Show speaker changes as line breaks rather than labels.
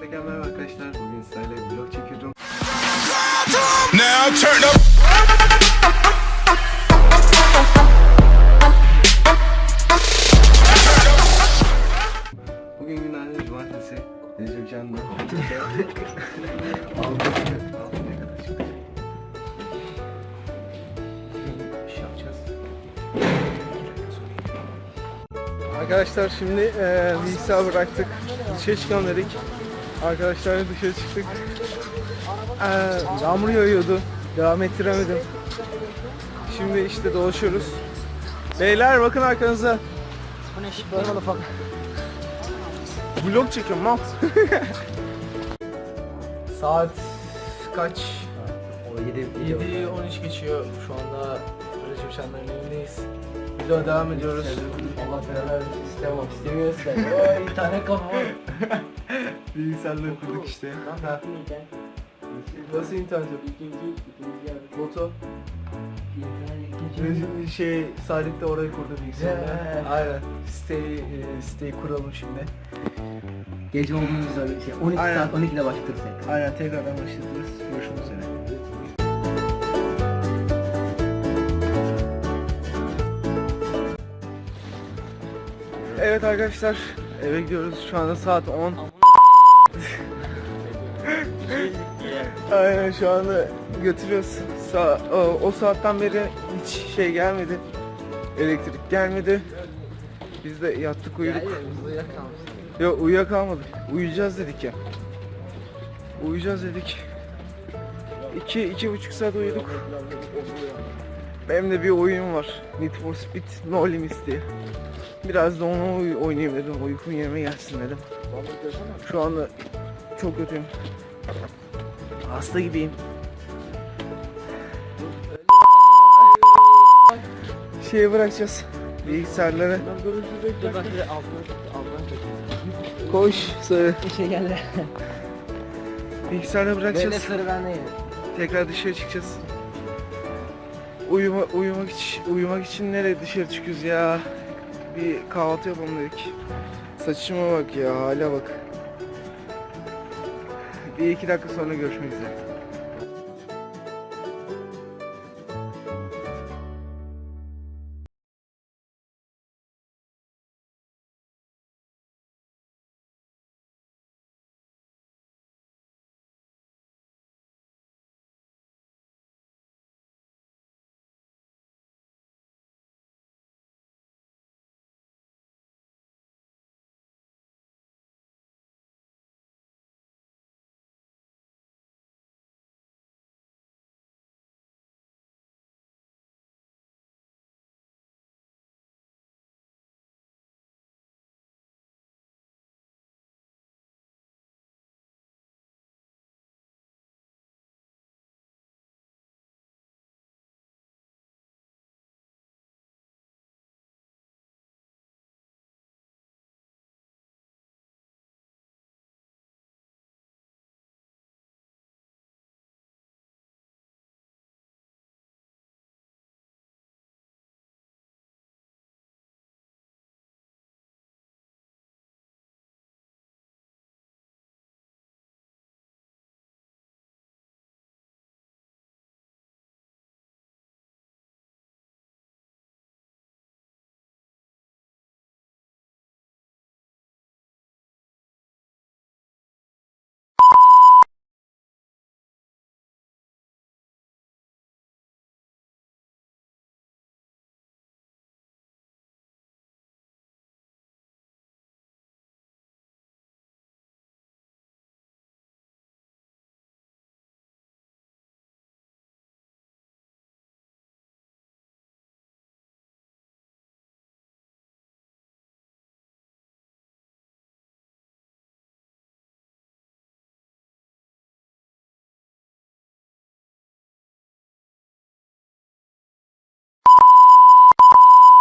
Tekrar merhaba arkadaşlar. Bugün sizlerle vlog çekiyorum.
Now turn up.
Bugün günlerden cumartesi. Recep Can'la.
Arkadaşlar şimdi eee bilgisayar bıraktık. Dışarı çıkalım dedik. Arkadaşlarla dışarı çıktık. Eee yağmur yağıyordu. Devam ettiremedim. Şimdi işte dolaşıyoruz. Beyler bakın arkanıza. Bu ne şık böyle falan. Vlog çekiyorum lan. Saat kaç?
O 7
7.13 geçiyor. Şu anda Recep Şan'dan yayındayız. Videoya devam ediyoruz.
Allah beraber istemem istemiyorsa.
Bir tane kafa var. Bilgisayarla kurduk işte. Nasıl internet yok? Moto. Recep şey Salih de orayı kurdu bilgisayarı.
Yeah.
Aynen. Siteyi, e, siteyi kuralım şimdi.
Gece olduğumuz üzere şey 12
Aynen.
saat 12'de başlatırız tekrar.
Aynen tekrardan başlatırız. Görüşmek üzere. Evet arkadaşlar eve gidiyoruz. Şu anda saat 10. Aynen şu anda götürüyoruz. Sa o, saatten beri hiç şey gelmedi. Elektrik gelmedi. Biz de yattık uyuduk. Yok uyuyakalmadık. Uyuyacağız dedik ya. Uyuyacağız dedik. İki, iki buçuk saat uyuduk. Benim de bir oyun var. Need for Speed No Limits diye. Biraz da onu oy- oynayayım dedim. Uykum yerime gelsin dedim. Şu anda çok kötüyüm. Hasta gibiyim. Şeye bırakacağız. Bilgisayarları. Koş sarı.
şey geldi.
Bilgisayarları bırakacağız.
sarı ben de
Tekrar dışarı çıkacağız. Uyuma, uyumak için uyumak için nereye dışarı çıkıyoruz ya? Bir kahvaltı yapalım dedik. Saçıma bak ya, hala bak. Bir iki dakika sonra görüşmek üzere.